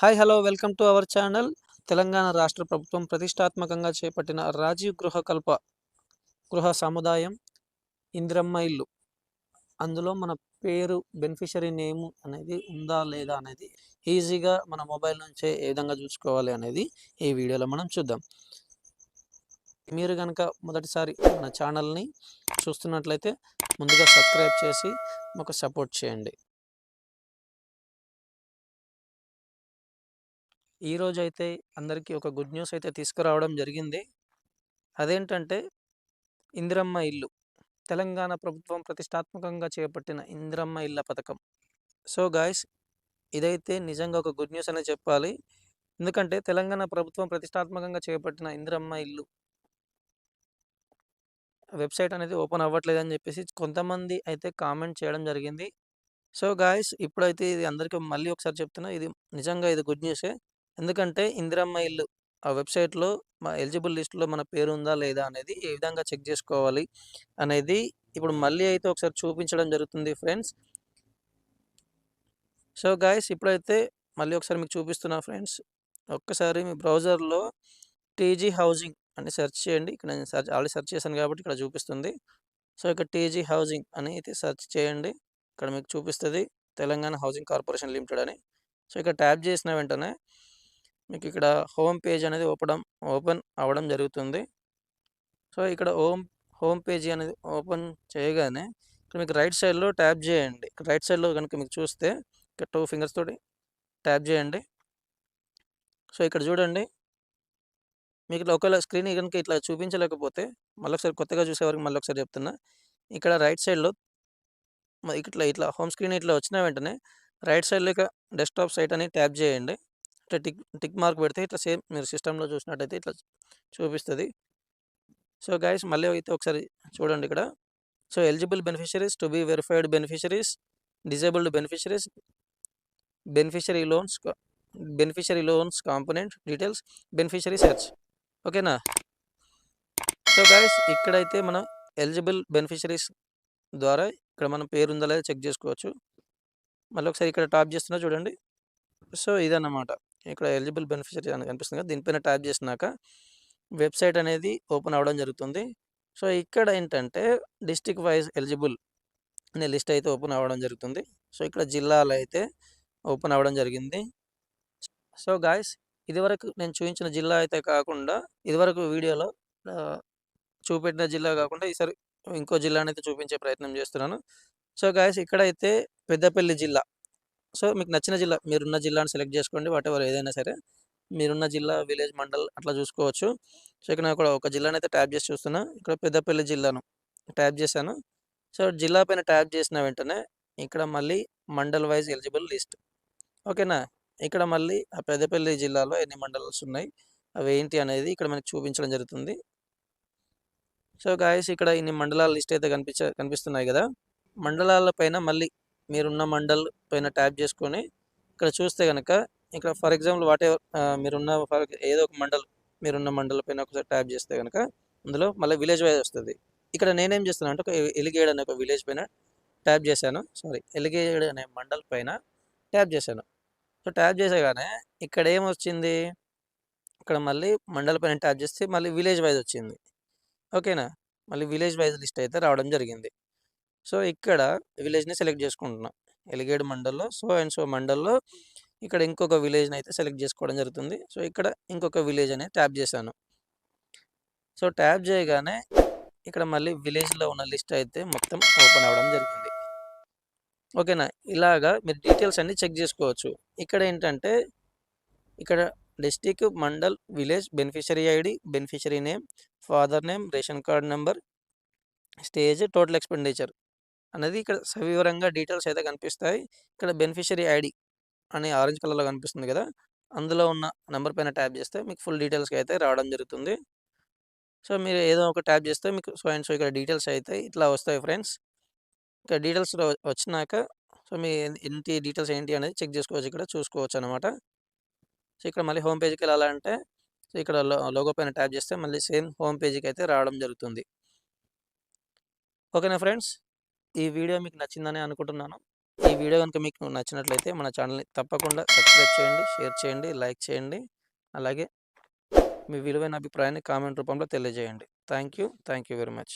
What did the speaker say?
Hi hello welcome to our channel Telangana రాష్ట్ర ప్రభుత్వం ప్రతిష్టాత్మకంగా చేపట్టిన రాజీవ్ గృహకల్ప గృహ సముదాయం ఇందిరమ్మ ఇల్లు. అందులో మన పేరు బెనిఫిషరీ నేమ్ అనేది ఉందా లేదా అనేది ఈజీగా మన మొబైల్ నుంచే ఏ విధంగా చూసుకోవాలి అనేది ఈ వీడియోలో మనం చూద్దాం. మీరు కనుక మొదటిసారి మన ఛానల్ని చూస్తున్నట్లయితే ముందుగా సబ్స్క్రైబ్ చేసి మాకు సపోర్ట్ చేయండి. ఈరోజు అయితే అందరికీ ఒక గుడ్ న్యూస్ అయితే తీసుకురావడం జరిగింది. అదేంటంటే ఇందిరమ్మ ఇల్లు తెలంగాణ ప్రభుత్వం ప్రతిష్టాత్మకంగా చేపట్టిన ఇందిరమ్మ ఇళ్ళ పథకం. సో గాయస్ ఇదైతే నిజంగా ఒక గుడ్ న్యూస్ అనే చెప్పాలి. ఎందుకంటే తెలంగాణ ప్రభుత్వం ప్రతిష్టాత్మకంగా చేపట్టిన ఇందిరమ్మ ఇల్లు వెబ్సైట్ అనేది ఓపెన్ అవ్వట్లేదు అని చెప్పేసి కొంతమంది అయితే కామెంట్ చేయడం జరిగింది. సో గాయస్ ఇప్పుడైతే ఇది అందరికీ మళ్ళీ ఒకసారి చెప్తున్నా ఇది నిజంగా ఇది గుడ్ న్యూసే. ఎందుకంటే ఇందిరమ్మ ఇల్లు ఆ వెబ్సైట్లో మా ఎలిజిబుల్ లిస్ట్లో మన పేరు ఉందా లేదా అనేది ఏ విధంగా చెక్ చేసుకోవాలి అనేది ఇప్పుడు మళ్ళీ అయితే ఒకసారి చూపించడం జరుగుతుంది ఫ్రెండ్స్. సో గాయస్ ఇప్పుడైతే మళ్ళీ ఒకసారి మీకు చూపిస్తున్నా ఫ్రెండ్స్. ఒక్కసారి మీ బ్రౌజర్లో టీజీ హౌసింగ్ అని సెర్చ్ చేయండి. ఇక్కడ నేను సెర్చ్ ఆల్రెడీ సెర్చ్ చేశాను కాబట్టి ఇక్కడ చూపిస్తుంది. సో ఇక్కడ టీజీ హౌసింగ్ అని అయితే సెర్చ్ చేయండి. ఇక్కడ మీకు చూపిస్తుంది తెలంగాణ హౌసింగ్ కార్పొరేషన్ లిమిటెడ్ అని. సో ఇక్కడ ట్యాప్ చేసిన వెంటనే మీకు ఇక్కడ హోమ్ పేజ్ అనేది ఓపెన్ ఓపెన్ అవ్వడం జరుగుతుంది. సో ఇక్కడ హోమ్ హోమ్ పేజీ అనేది ఓపెన్ చేయగానే ఇక్కడ మీకు రైట్ సైడ్లో ట్యాప్ చేయండి. రైట్ సైడ్లో కనుక మీకు చూస్తే ఇక్కడ టూ ఫింగర్స్ తోటి ట్యాప్ చేయండి. సో ఇక్కడ చూడండి. మీకు ఇట్లా ఒకవేళ స్క్రీన్ కనుక ఇట్లా చూపించలేకపోతే మళ్ళీ ఒకసారి కొత్తగా చూసేవారికి మళ్ళీ ఒకసారి చెప్తున్నా. ఇక్కడ రైట్ సైడ్లో ఇట్లా ఇట్లా హోమ్ స్క్రీన్ ఇట్లా వచ్చిన వెంటనే రైట్ సైడ్లో ఇక డెస్క్టాప్ సైట్ అని ట్యాప్ చేయండి. ఇట్లా టిక్ టిక్ మార్క్ పెడితే ఇట్లా సేమ్ మీరు సిస్టంలో చూసినట్టయితే ఇట్లా చూపిస్తుంది. సో గైస్ మళ్ళీ అయితే ఒకసారి చూడండి ఇక్కడ. So eligible beneficiaries to be verified beneficiaries disabled beneficiaries beneficiary loans beneficiary loans component details beneficiary search. ఓకేనా? సో గైస్ ఇక్కడైతే మనం ఎలిజిబుల్ బెనిఫిషరీస్ ద్వారా ఇక్కడ మన పేరు ఉందా లేదా చెక్ చేసుకోవచ్చు. మళ్ళీ ఒకసారి ఇక్కడ టాప్ చేస్తున్నా చూడండి. సో ఇదన్నమాట. ఇక్కడ ఎలిజిబుల్ బెనిఫిషరీ అని కనిపిస్తుంది కదా దీనిపైన ట్యాప్ చేసినాక వెబ్సైట్ అనేది ఓపెన్ అవ్వడం జరుగుతుంది. సో ఇక్కడ ఏంటంటే డిస్టిక్ వైజ్ ఎలిజిబుల్ అనే లిస్ట్ అయితే ఓపెన్ అవ్వడం జరుగుతుంది. సో ఇక్కడ జిల్లాలు అయితే ఓపెన్ అవ్వడం జరిగింది. సో గాయస్ ఇదివరకు నేను చూపించిన జిల్లా అయితే కాకుండా ఇదివరకు వీడియోలో చూపెట్టిన జిల్లా కాకుండా ఈసారి ఇంకో జిల్లానైతే అయితే చూపించే ప్రయత్నం చేస్తున్నాను. సో గాయస్ ఇక్కడైతే పెద్దపల్లి జిల్లా. సో మీకు నచ్చిన జిల్లా మీరున్న జిల్లాని సెలెక్ట్ చేసుకోండి వాట్ ఏదైనా సరే. మీరున్న జిల్లా విలేజ్ మండల్ అట్లా చూసుకోవచ్చు. సో ఇక్కడ నాకు ఒక జిల్లాని అయితే ట్యాప్ చేసి చూస్తున్నా. ఇక్కడ పెద్దపల్లి జిల్లాను ట్యాప్ చేశాను. సో జిల్లా పైన ట్యాప్ చేసిన వెంటనే ఇక్కడ మళ్ళీ మండల్ వైజ్ ఎలిజిబుల్ లిస్ట్. ఓకేనా? ఇక్కడ మళ్ళీ ఆ పెద్దపల్లి జిల్లాలో ఎన్ని మండలాలు ఉన్నాయి అవి ఏంటి అనేది ఇక్కడ మనకి చూపించడం జరుగుతుంది. సో గాయస్ ఇక్కడ ఇన్ని మండలాల లిస్ట్ అయితే కనిపించ కనిపిస్తున్నాయి కదా. మండలాల పైన మళ్ళీ మీరున్న మండల్ పైన ట్యాప్ చేసుకొని ఇక్కడ చూస్తే కనుక ఇక్కడ ఫర్ ఎగ్జాంపుల్ వాట్ ఎవర్ మీరున్న ఫర్ ఏదో ఒక మండల్ మీరున్న మండల్ పైన ఒకసారి ట్యాప్ చేస్తే కనుక అందులో మళ్ళీ విలేజ్ వైజ్ వస్తుంది. ఇక్కడ నేనేం చేస్తున్నాను అంటే ఒక ఎలిగేడ్ అనే ఒక విలేజ్ పైన ట్యాప్ చేశాను. సారీ ఎలిగేడ్ అనే మండల్ పైన ట్యాప్ చేశాను. సో ట్యాప్ చేసేగానే ఇక్కడ ఏమొచ్చింది ఇక్కడ మళ్ళీ మండల్ పైన ట్యాప్ చేస్తే మళ్ళీ విలేజ్ వైజ్ వచ్చింది. ఓకేనా? మళ్ళీ విలేజ్ వైజ్ లిస్ట్ అయితే రావడం జరిగింది. సో ఇక్కడ విలేజ్ని సెలెక్ట్ చేసుకుంటున్నాం. ఎలిగేడ్ మండల్లో సో అండ్ సో మండల్లో ఇక్కడ ఇంకొక విలేజ్ని అయితే సెలెక్ట్ చేసుకోవడం జరుగుతుంది. సో ఇక్కడ ఇంకొక విలేజ్ అనేది ట్యాప్ చేశాను. సో ట్యాప్ చేయగానే ఇక్కడ మళ్ళీ విలేజ్లో ఉన్న లిస్ట్ అయితే మొత్తం ఓపెన్ అవ్వడం జరిగింది. ఓకేనా? ఇలాగా మీరు డీటెయిల్స్ అన్నీ చెక్ చేసుకోవచ్చు. ఇక్కడ ఏంటంటే ఇక్కడ district mandal village beneficiary ID beneficiary name father name ration card number stage total expenditure. అనేది ఇక్కడ సవివరంగా డీటెయిల్స్ అయితే కనిపిస్తాయి. ఇక్కడ బెనిఫిషరీ ఐడి అని ఆరెంజ్ కలర్లో కనిపిస్తుంది కదా! అందులో ఉన్న నెంబర్ పైన ట్యాప్ చేస్తే మీకు ఫుల్ డీటెయిల్స్కి అయితే రావడం జరుగుతుంది. సో మీరు ఏదో ఒక ట్యాప్ చేస్తే మీకు సో అండ్ సో ఇక్కడ డీటెయిల్స్ అయితే ఇట్లా వస్తాయి ఫ్రెండ్స్. ఇక్కడ డీటెయిల్స్ వచ్చినాక సో మీ ఏంటి డీటెయిల్స్ ఏంటి అనేది చెక్ చేసుకోవచ్చు ఇక్కడ చూసుకోవచ్చు అనమాట సో ఇక్కడ మళ్ళీ హోమ్ పేజ్కి వెళ్ళాలంటే సో ఇక్కడ లోగో పైన ట్యాప్ చేస్తే మళ్ళీ సేమ్ హోమ్ పేజ్కి అయితే రావడం జరుగుతుంది. ఓకేనా ఫ్రెండ్స్? ఈ వీడియో మీకు నచ్చిందని అనుకుంటున్నాను. ఈ వీడియో కనుక మీకు నచ్చినట్లయితే మన ఛానల్ని తప్పకుండా సబ్స్క్రైబ్ చేయండి షేర్ చేయండి లైక్ చేయండి. అలాగే మీ విలువైన అభిప్రాయాన్ని కామెంట్ రూపంలో తెలియజేయండి. Thank you thank you very much.